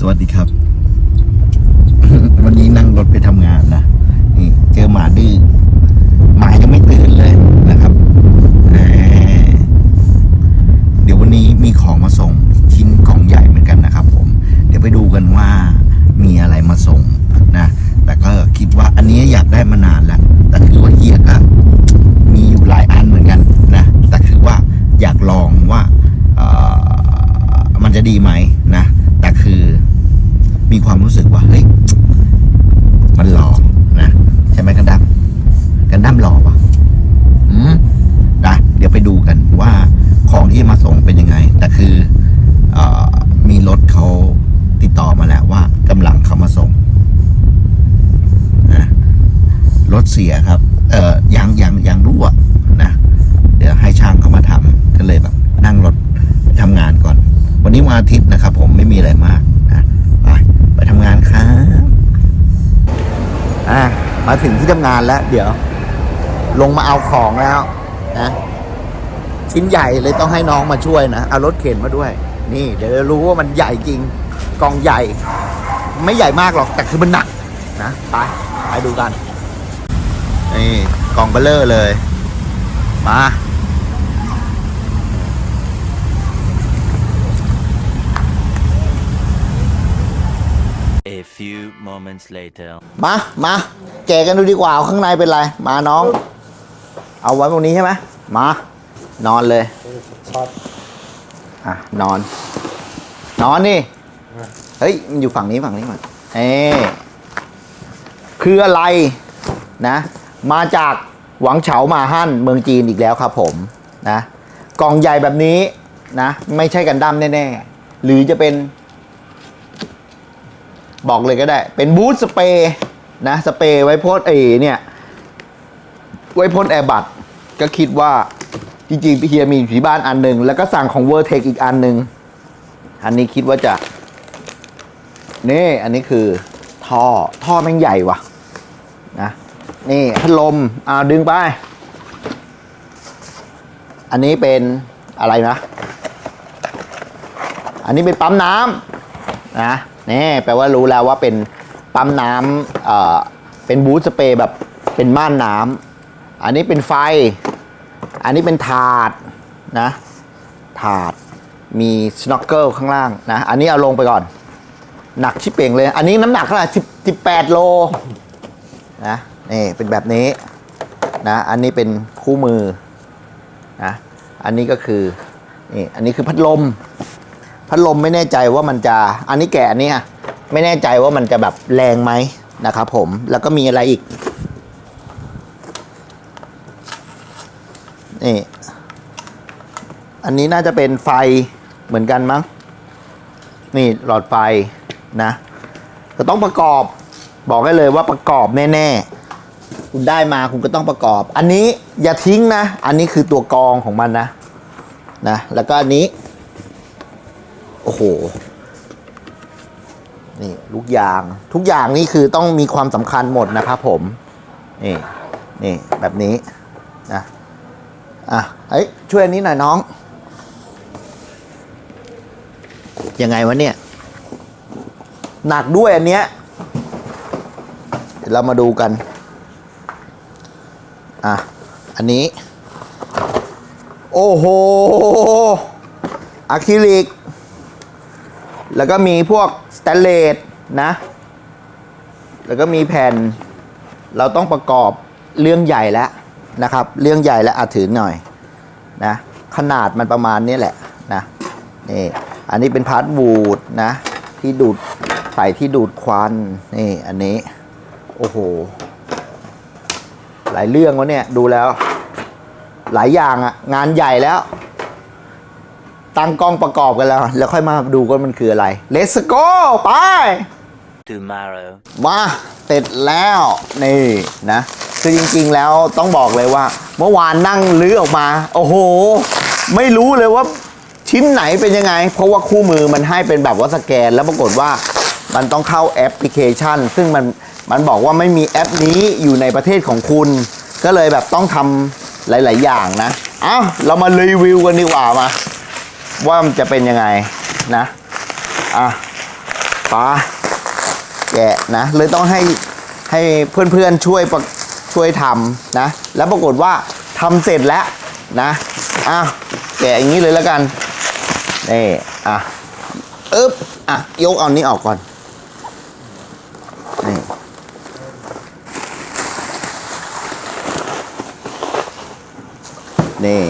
สวัสดีครับ วันนี้นั่งรถไปทำงานนะนี่เจอหมาดื้อหมายังไม่ตื่นเลยนะครับเดี๋ยววันนี้มีของมาส่งชิ้นกล่องใหญ่เหมือนกันนะครับ ผม เดี๋ยวไปดูกันว่ามีอะไรมาส่งนะแต่ก็คิดว่าอันนี้อยากได้มานานแล้วแต่คือว่าเฮียก็มีอยู่หลายอันเหมือนกันนะ แต่คือว่าอยากลองว่าเอ่อมันจะดีไหมนะ แต่คือมีความรู้สึกว่าเฮ้ย มันหล่อนะ ใช่ไหมกันดั้มกันดั้มหล่อปะอืมนะเดี๋ยวไปดูกันว่าของที่มาส่งเป็นยังไง แต่คือเออมีรถเขาติดต่อมาแล้วว่ากำลังเขามาส่งนะรถ เสียครับเออยางยางยางรั่วนะเดี๋ยวให้ช่างเขามาทำก็เลยแบบนั่งรถไปทำงานก่อน วันนี้วันอาทิตย์นะครับ ผมไม่มีอะไรมากนะไปไปทำงานครับอะมาถึงที่ทำงานแล้ว เดี๋ยว ลงมาเอาของแล้วนะชิ้นใหญ่เลยต้องให้น้องมาช่วยนะเอารถเข็นมาด้วย นี่ เดี๋ยวรู้ว่ามันใหญ่จริงกองใหญ่ ไม่ใหญ่มากหรอกแต่คือมันหนักนะไปไปดูกัน นี่กองเบลเลอร์เลย มา A few moments later. มามาแกะกันดูดีกว่าข้างในเป็นไร มาน้อง เอาไว้ตรงนี้ใช่ไหมมา นอนเลยช็อตอะนอน นอนนี่เฮ้ยมันอยู่ฝั่งนี้ฝั่งนี้มันเอ๊คืออะไรนะ มาจากหวังเฉามาฮั่นเมืองจีนอีกแล้วครับผมนะกล่องใหญ่แบบนี้นะไม่ใช่กันดั้มแน่ ๆ หรือจะเป็น บอกเลยก็ได้ เป็นบูธสเปรย์นะสเปรย์ไว้พ่นเอเนี่ยไว้พ่นแอร์บัตก็คิดว่าจริงๆพี่เฮียมีอยู่ที่บ้านอันหนึ่งแล้วก็สั่งของเวอร์เทคอีกอันหนึ่งอันนี้คิดว่าจะนี่อันนี้คือท่อท่อแม่งใหญ่ว่ะนะ นี่พัดลมอ่าดึงไป อันนี้เป็นอะไรนะ อันนี้เป็นปั๊มน้ำนะนี่แปลว่ารู้แล้วว่าเป็นปั๊มน้ำเอ่อเป็นบูธสเปรย์แบบเป็นม่านน้ำอันนี้เป็นไฟ อันนี้เป็นถาดนะถาดมีสโนว์เกิลข้างล่างนะ อันนี้เอาลงไปก่อน หนักชิบเป่งเลย อันนี้น้ำหนักเท่าไหร่สิบสิบแปดโลนะ นี่เป็นแบบนี้นะอันนี้เป็นคู่มือนะอันนี้ก็คือนี่อันนี้คือพัดลม พัดลมไม่แน่ใจว่ามันจะอันนี้แกะอันนี้อะไม่แน่ใจว่ามันจะแบบแรงไหมนะครับผมแล้วก็มีอะไรอีกนี่อันนี้น่าจะเป็นไฟเหมือนกันมั้งนี่หลอดไฟนะก็ต้องประกอบบอกให้เลยว่าประกอบแน่ ๆ คุณได้มาคุณก็ต้องประกอบ อันนี้อย่าทิ้งนะ อันนี้คือตัวกรองของมันนะนะ แล้วก็อันนี้ โอ้โห นี่ลูกยาง ทุกอย่างนี่คือต้องมีความสำคัญหมดนะครับผม นี่ นี่แบบนี้นะอะเฮ้ยช่วยอันนี้หน่อยน้อง ยังไงวะเนี่ย หนักด้วยอันเนี้ยเรามาดูกัน อะ อันนี้ โอ้โหอะคริลิก แล้วก็มีพวกสแตนเลสนะ แล้วก็มีแผ่น เราต้องประกอบเรื่องใหญ่แล้วนะครับ เรื่องใหญ่แล้วอาถือหน่อยนะ ขนาดมันประมาณนี้แหละนะนี่อันนี้เป็นพาร์ทบูดนะ ที่ดูดใส่ที่ดูดควันนี่อันนี้ โอ้โห หลายเรื่องวะเนี่ยดูแล้ว หลายอย่างอะงานใหญ่แล้ว ตั้งกล้องประกอบกันแล้ว แล้วค่อยมาดูว่ามันคืออะไร Let's go ไป Tomorrow. มาเสร็จแล้วนี่นะ คือจริงๆแล้วต้องบอกเลยว่า เมื่อวานนั่งลื้อออกมา โอ้โห ไม่รู้เลยว่าชิ้นไหนเป็นยังไง เพราะว่าคู่มือมันให้เป็นแบบว่าสแกน แล้วปรากฏว่า มันต้องเข้าแอปพลิเคชัน ซึ่งมันมันบอกว่าไม่มีแอปนี้อยู่ในประเทศของคุณ ก็เลยแบบต้องทำหลาย ๆ อย่างนะ เอ้าเรามารีวิวกันดีกว่ามา ว่ามันจะเป็นยังไงนะ อะปาแกะนะ เลยต้องให้ให้เพื่อน ๆ ช่วยประช่วยทำนะ แล้วปรากฏว่าทำเสร็จแล้วนะอ้าวแกะอย่างนี้เลยแล้วกันนี่อะอึ๊บอะยกเอานี้ออกก่อน นี่นี่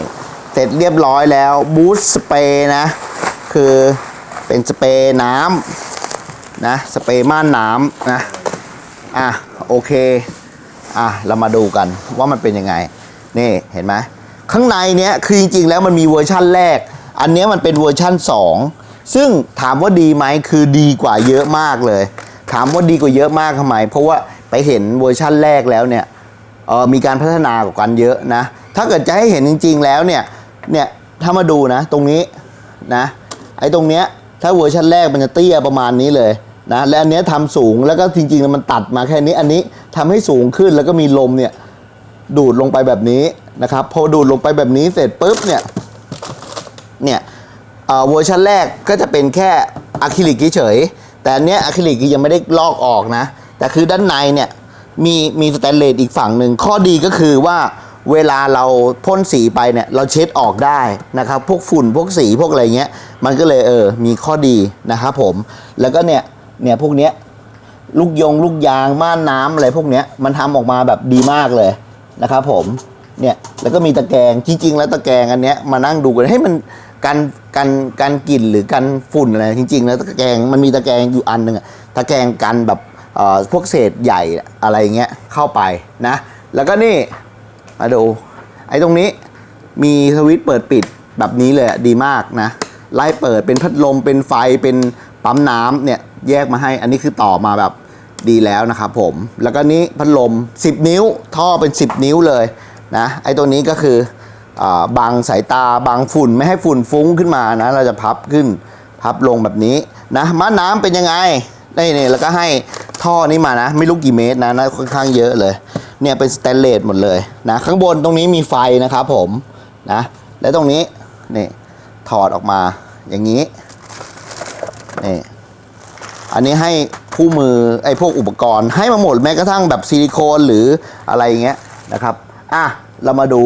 เสร็จเรียบร้อยแล้วบูสสเปรย์นะ คือเป็นสเปรย์น้ำนะ สเปรย์ม่านน้ำนะ อะ โอเค อะ เรามาดูกันว่ามันเป็นยังไง นี่เห็นไหมข้างในเนี้ยคือจริงๆแล้วมันมีเวอร์ชั่นแรก อันเนี้ยมันเป็นเวอร์ชั่น 2 ซึ่งถามว่าดีไหมคือดีกว่าเยอะมากเลย ถามว่าดีกว่าเยอะมากทำไม เพราะว่าไปเห็นเวอร์ชั่นแรกแล้วเนี่ยเออมีการพัฒนากว่ากันเยอะนะ ถ้าเกิดจะให้เห็นจริง ๆ แล้วเนี่ยเนี่ยถ้ามาดูนะตรงนี้นะไอ้ตรงเนี้ยถ้าเวอร์ชันแรกมันจะเตี้ยประมาณนี้เลยนะและอันเนี้ยทำสูงแล้วก็จริงๆมันตัดมาแค่นี้อันนี้ทำให้สูงขึ้นแล้วก็มีลมเนี่ยดูดลงไปแบบนี้นะครับพอดูดลงไปแบบนี้เสร็จปุ๊บเนี่ยเนี่ยเวอร์ชันแรกก็จะเป็นแค่อะคริลิกเฉย แต่อันเนี้ยอะคริลิกยังไม่ได้ลอกออกนะ แต่คือด้านในเนี่ยมีมีสแตนเลสอีกฝั่งหนึ่งข้อดีก็คือว่าเวลาเราพ่นสีไปเนี่ยเราเช็ดออกได้นะครับพวกฝุ่นพวกสีพวกอะไรเงี้ยมันก็เลยเออมีข้อดีนะครับผมแล้วก็เนี่ยเนี่ยพวกเนี้ยลูกยงลูกยางม่านน้ำอะไรพวกเนี้ยมันทำออกมาแบบดีมากเลยนะครับผมเนี่ยแล้วก็มีตะแกรงจริงๆ แล้วตะแกรงอันเนี้ยมานั่งดูกันให้มัน กันกันกันกลิ่นหรือกันฝุ่นอะไรจริงๆแล้วตะแกรงมันมีตะแกรงอยู่อันหนึ่งอะตะแกรงกันแบบพวกเศษใหญ่อะไรเงี้ยเข้าไปนะ แล้วก็นี่มาดูไอ้ตรงนี้มีสวิตช์เปิดปิดแบบนี้เลยดีมากนะ ไล่เปิดเป็นพัดลมเป็นไฟเป็นปั๊มน้ำเนี่ยแยกมาให้อันนี้คือต่อมาแบบดีแล้วนะครับผม แล้วก็นี้พัดลม 10 นิ้ว ท่อเป็น 10 นิ้วเลยนะไอ้ตัวนี้ก็คือ บังสายตาบังฝุ่นไม่ให้ฝุ่นฟุ้งขึ้นมานะ เราจะพับขึ้นพับลงแบบนี้นะม้าน้ำเป็นยังไงนี่นี่แล้วก็ให้ท่อนี้มานะ ไม่รู้กี่เมตรนะนะค่อนข้างเยอะเลย เนี่ยเป็นสแตนเลสหมดเลยนะข้างบนตรงนี้มีไฟนะครับผมนะและตรงนี้นี่ถอดออกมาอย่างนี้นี่อันนี้ให้คู่มือไอ้พวกอุปกรณ์ให้มาหมดแม้กระทั่งแบบซิลิโคนหรืออะไรอย่างเงี้ยนะครับ อะ เรามาดู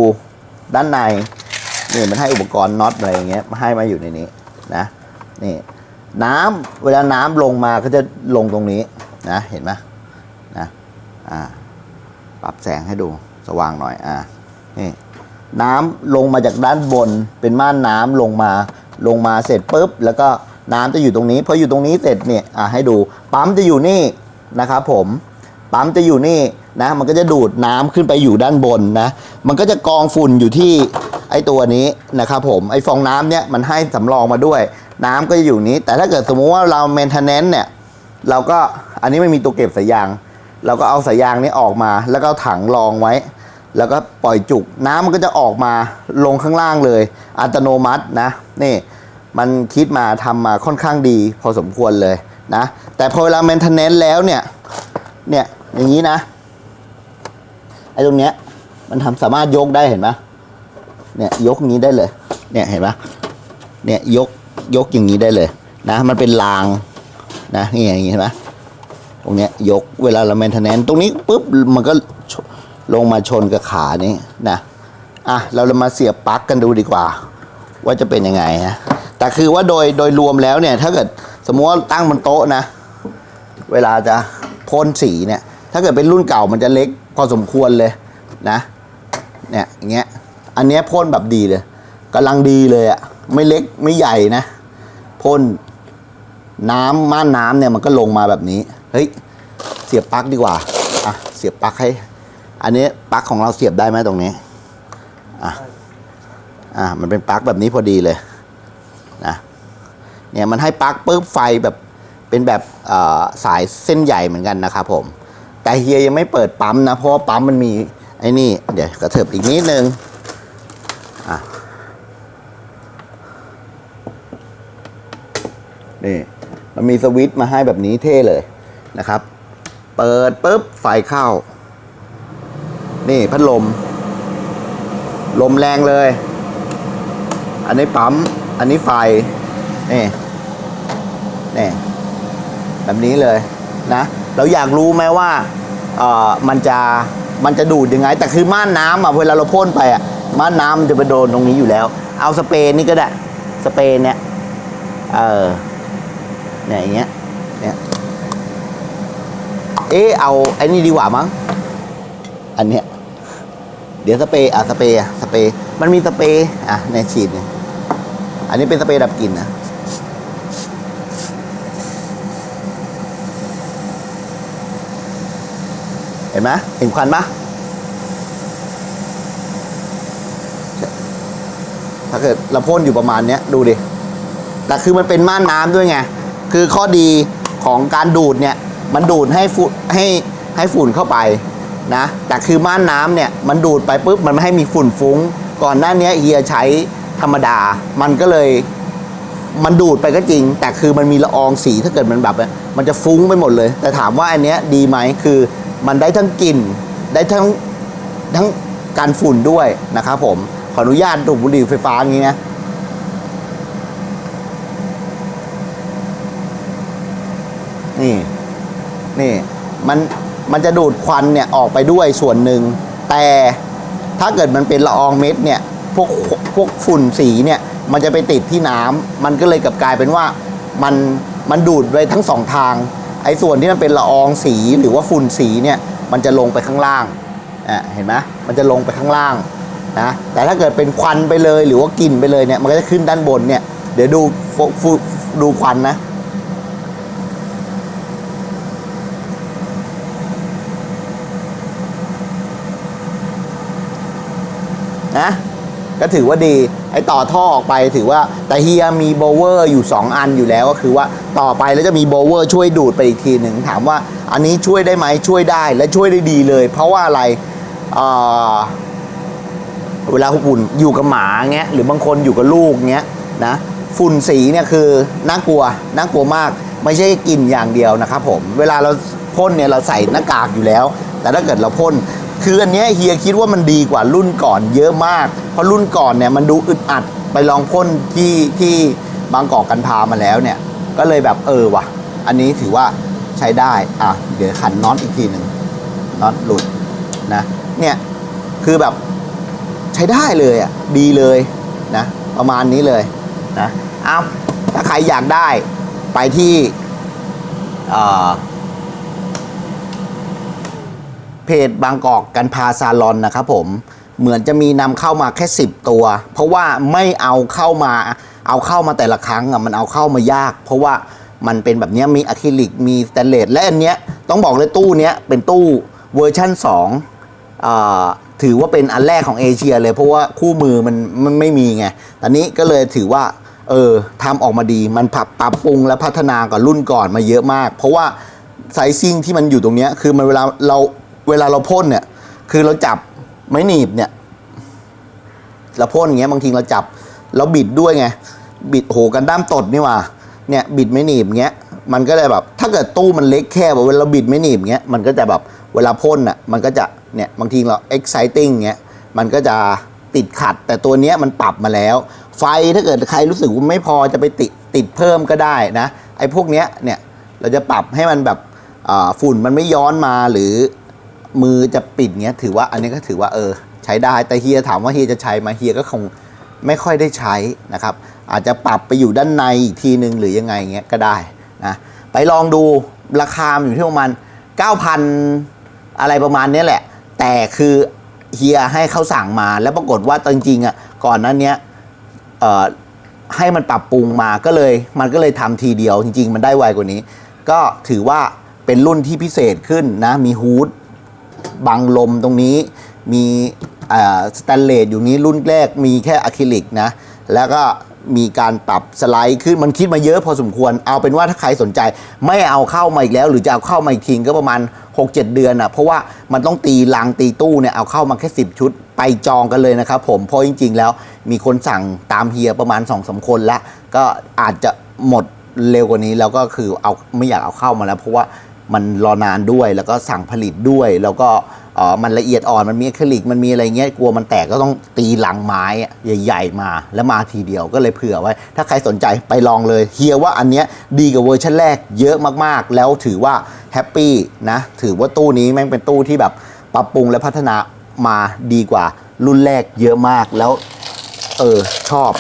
ด้านในนี่มันให้อุปกรณ์น็อตอะไรอย่างเงี้ยมาให้มาอยู่ในนี้นะนี่น้ำเวลาน้ำลงมาก็จะลงตรงนี้นะเห็นไหมนะอ่าปรับแสงให้ดูสว่างหน่อยอ่านี่น้ำลงมาจากด้านบนเป็นม่านน้ำลงมาลงมาเสร็จปุ๊บ แล้วก็น้ำจะอยู่ตรงนี้พออยู่ตรงนี้เสร็จเนี่ยอะให้ดูปั๊มจะอยู่นี่นะครับผมปั๊มจะอยู่นี่ นะ มันก็จะดูดน้ำขึ้นไปอยู่ด้านบนนะ มันก็จะกองฝุ่นอยู่ที่ไอ้ตัวนี้นะครับผมไอ้ฟองน้ำเนี่ยมันให้สำรองมาด้วย น้ำก็จะอยู่นี้ แต่ถ้าเกิดสมมุติว่าเราเมนเทนเนนเนี่ยเราก็อันนี้ไม่มีตัวเก็บสายยาง เราก็เอาสายยางนี้ออกมา แล้วก็ถังรองไว้ แล้วก็ปล่อยจุก น้ำมันก็จะออกมาลงข้างล่างเลย อัตโนมัตินะนี่มันคิดมาทำมาค่อนข้างดี พอสมควรเลยนะแต่พอเวลา maintenance แล้วเนี่ยเนี่ยอย่างนี้นะ ไอ้ตรงเนี้ยมันทำสามารถยกได้เห็นไหมเนี่ยยกอย่างนี้ได้เลย เนี่ยเห็นไหมเนี่ยยกยกอย่างนี้ได้เลยนะ มันเป็นรางนะนี่อย่างนี้เห็นไหมตรงเนี้ยยกเวลาเรา maintenance ตรงนี้ปุ๊บมันก็ลงมาชนกับขานี้นะอะเราเรามาเสียบปลั๊กกันดูดีกว่า ว่าจะเป็นยังไงนะแต่คือว่าโดยโดยรวมแล้วเนี่ยถ้าเกิดสมมติว่าตั้งบนโต๊ะนะ เวลาจะพ่นสีเนี่ย ถ้าเกิดเป็นรุ่นเก่ามันจะเล็ก พอสมควรเลยนะเนี่ยอย่างเงี้ยอันเนี้ยพ่นแบบดีเลยกำลังดีเลยอะ่ะไม่เล็กไม่ใหญ่นะพ่นน้ำม่านน้ำเนี่ยมันก็ลงมาแบบนี้เฮ้ยเสียบปลั๊กดีกว่าอะเสียบปลั๊กให้ อันนี้ปลั๊กของเราเสียบได้ไหมตรงนี้อะอะมันเป็นปลั๊กแบบนี้พอดีเลยนะเนี่ยมันให้ปลั๊กปุ๊บไฟแบบเป็นแบบสายเส้นใหญ่เหมือนกันนะครับผม แต่เฮียยังไม่เปิดปั๊มนะ เพราะว่าปั๊มมันมีไอ้นี่ เดี๋ยวกระเถิบอีกนิดนึงอะนี่มันมีสวิตช์มาให้แบบนี้เท่เลยนะครับ เปิดปุ๊บไฟเข้า นี่พัดลม ลมแรงเลย อันนี้ปั๊ม อันนี้ไฟ นี่นี่แบบนี้เลย นะเราอยากรู้ไหมว่าเออมันจะมันจะดูดยังไง แต่คือม่านน้ำอะเวลาเราพ่นไปอะม่านน้ำมันจะไปโดนตรงนี้อยู่แล้ว เอาสเปรย์นี่ก็ได้สเปรย์เนี่ยเออเนี่ยอย่างเงี้ยเนี่ยเออเอาไอ้นี่ดีกว่ามั้งอันเนี้ยเดี๋ยวสเปรย์อะสเปรย์อะสเปรย์มันมีสเปรย์อะในฉีดเนี่ยอันนี้เป็นสเปรย์ดับกลิ่นนะ เห็นไหมเห็นควันปะถ้าเกิดเราพ่นอยู่ประมาณเนี้ยดูดิ แต่คือมันเป็นม่านน้ำด้วยไง คือข้อดีของการดูดเนี่ย มันดูดให้ฝุ่นให้ให้ฝุ่นเข้าไปนะ แต่คือม่านน้ำเนี่ยมันดูดไปปุ๊บมันไม่ให้มีฝุ่นฟุ้ง ก่อนหน้านี้เฮียใช้ธรรมดา มันก็เลยมันดูดไปก็จริง แต่คือมันมีละอองสีถ้าเกิดมันแบบมันจะฟุ้งไปหมดเลย แต่ถามว่าอันเนี้ยดีไหมคือ มันได้ทั้งกลิ่นได้ทั้งทั้งการฝุ่นด้วยนะครับผมขออนุญาตดูดบุหรี่ไฟฟ้าอย่างนี้นะนี่นี่มันมันจะดูดควันเนี่ยออกไปด้วยส่วนหนึ่ง แต่ถ้าเกิดมันเป็นละอองเม็ดเนี่ยพวกพวกฝุ่นสีเนี่ยมันจะไปติดที่น้ำมันก็เลยกลับกลายเป็นว่ามันมันดูดไปทั้งสองทาง ไอ้ส่วนที่มันเป็นละอองสีหรือว่าฝุ่นสีเนี่ยมันจะลงไปข้างล่างอะเห็นไหมมันจะลงไปข้างล่างนะแต่ถ้าเกิดเป็นควันไปเลยหรือว่ากลิ่นไปเลยเนี่ยมันก็จะขึ้นด้านบนเนี่ยเดี๋ยวดูฟูดูควันนะนะ ก็ถือว่าดีไอ้ต่อท่อออกไปถือว่าแต่เฮียมีโบเวอร์อยู่ 2 อันอยู่แล้วก็คือว่าต่อไปแล้วจะมีโบเวอร์ช่วยดูดไปอีกทีหนึ่งถามว่าอันนี้ช่วยได้ไหมช่วยได้และช่วยได้ดีเลย เพราะว่าอะไรเเวลาหุ่นอยู่กับหมาเงี้ยหรือบางคนอยู่กับลูกเงี้ยนะฝุ่นสีเนี่ยคือน่ากลัวน่ากลัวมาก ไม่ใช่กลิ่นอย่างเดียวนะครับผมเวลาเราพ่นเนี่ยเราใส่หน้ากากอยู่แล้ว แต่ถ้าเกิดเราพ่น คืออันเนี้ยเฮียคิดว่ามันดีกว่ารุ่นก่อนเยอะมาก เพราะรุ่นก่อนเนี่ยมันดูอึดอัดไปลองพ่นที่ที่บางกอกกันพามาแล้วเนี่ย ก็เลยแบบเออว่ะ อันนี้ถือว่าใช้ได้ อะ เดี๋ยวขันน็อตอีกทีหนึ่งน็อตหลุดนะเนี่ยคือแบบใช้ได้เลยอะดีเลยนะประมาณนี้เลยนะเอาถ้าใครอยากได้ไปที่อ่อ เพจบางกอกกันพาซาลอนนะครับผมเหมือนจะมีนำเข้ามาแค่ 10 ตัว เพราะว่าไม่เอาเข้ามาเอาเข้ามาแต่ละครั้งอะมันเอาเข้ามายาก เพราะว่ามันเป็นแบบนี้มีอะคริลิกมีสแตนเลสและอันเนี้ยต้องบอกเลยตู้เนี้ยเป็นตู้เวอร์ชั่น2อถือว่าเป็นอันแรกของเอเชียเลยเพราะว่าคู่มือมันมันไม่มีไงตอนนี้ก็เลยถือว่าเออทำออกมาดีมันปรับปรับปรุงและพัฒนากับรุ่นก่อนมาเยอะมาก เพราะว่าไซซิ่งที่มันอยู่ตรงนี้คือมันเวลาเรา เวลาเราพ่นเนี่ย คือเราจับไม้หนีบเนี่ยเราพ่นอย่างเงี้ยบางทีเราจับเราบิดด้วยไงบิดโหกันด้ามตดนี่ว่าเนี่ยบิดไม่หนีบเงี้ยมันก็เลยแบบ ถ้าเกิดตู้มันเล็กแค่แบบเวลาบิดไม่หนีบเงี้ยมันก็จะแบบเวลาพ่นอะมันก็จะเนี่ยบางทีเรา exciting เงี้ยมันก็จะติดขัด แต่ตัวเนี้ยมันปรับมาแล้ว ไฟถ้าเกิดใครรู้สึกว่าไม่พอจะไปติดติดเพิ่มก็ได้นะไอ้พวกเนี้ยเนี่ยเราจะปรับให้มันแบบฝุ่นมันไม่ย้อนมาหรือ มือจะปิดเงี้ยถือว่าอันนี้ก็ถือว่าเออ ใช้ได้แต่เฮียถามว่าเฮียจะใช้ไหมเฮียก็คงไม่ค่อยได้ใช้นะครับ อาจจะปรับไปอยู่ด้านในอีกทีนึงหรือยังไงเงี้ยก็ได้นะไปลองดูราคาอยู่ที่ประมาณ9,000 อะไรประมาณนี้แหละ แต่คือเฮียให้เขาสั่งมาแล้วปรากฏว่าจริงๆอะก่อนนั้นเนี้ยเอ่อให้มันปรับปรุงมาก็เลยมันก็เลยทำทีเดียวจริง ๆ มันได้ไวกว่านี้ ก็ถือว่าเป็นรุ่นที่พิเศษขึ้นนะมีฮูด บังลมตรงนี้มีสแตนเลสอยู่นี้รุ่นแรกมีแค่อะคริลิกนะ แล้วก็มีการปรับสไลด์ขึ้นมันคิดมาเยอะพอสมควร เอาเป็นว่าถ้าใครสนใจ ไม่เอาเข้ามาอีกแล้ว หรือจะเอาเข้ามาอีกทีก็ประมาณ 6-7 เดือนอะเพราะว่ามันต้องตีรางตีตู้เนี่ยเอาเข้ามาแค่ 10 ชุดไปจองกันเลยนะครับผมเพราะจริง ๆ แล้วมีคนสั่งตามเฮียประมาณ2อสคนละก็อาจจะหมดเร็วกว่านี้แล้วก็คือเอาไม่อยากเอาเข้ามาแล้วเพราะว่า มันรอนานด้วยแล้วก็สั่งผลิตด้วย แล้วก็อ๋อมันละเอียดอ่อนมันมีอะคริลิกมันมีอะไรเงี้ยกลัวมันแตกก็ต้องตีหลังไม้ใหญ่ ๆ มาแล้วมาทีเดียวก็เลยเผื่อไว้ ถ้าใครสนใจไปลองเลยเฮียว่าอันเนี้ยดีกว่าเวอร์ชันแรกเยอะมากๆ แล้วถือว่าแฮปปี้นะถือว่าตู้นี้แม่งเป็นตู้ที่แบบปรับปรุงและพัฒนามาดีกว่ารุ่นแรกเยอะมากแล้วเออชอบ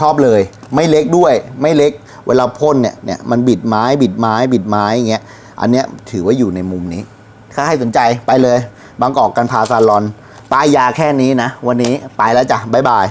ชอบเลย ไม่เล็กด้วยไม่เล็กเวลาพ่นเนี่ยเนี่ยมันบิดไม้บิดไม้บิดไม้อย่างเงี้ย อันเนี้ยถือว่าอยู่ในมุมนี้ ถ้าใครสนใจไปเลย บางกอกกันพาซาลอน ป้ายยาแค่นี้นะ วันนี้ไปแล้วจ้ะบ๊ายบาย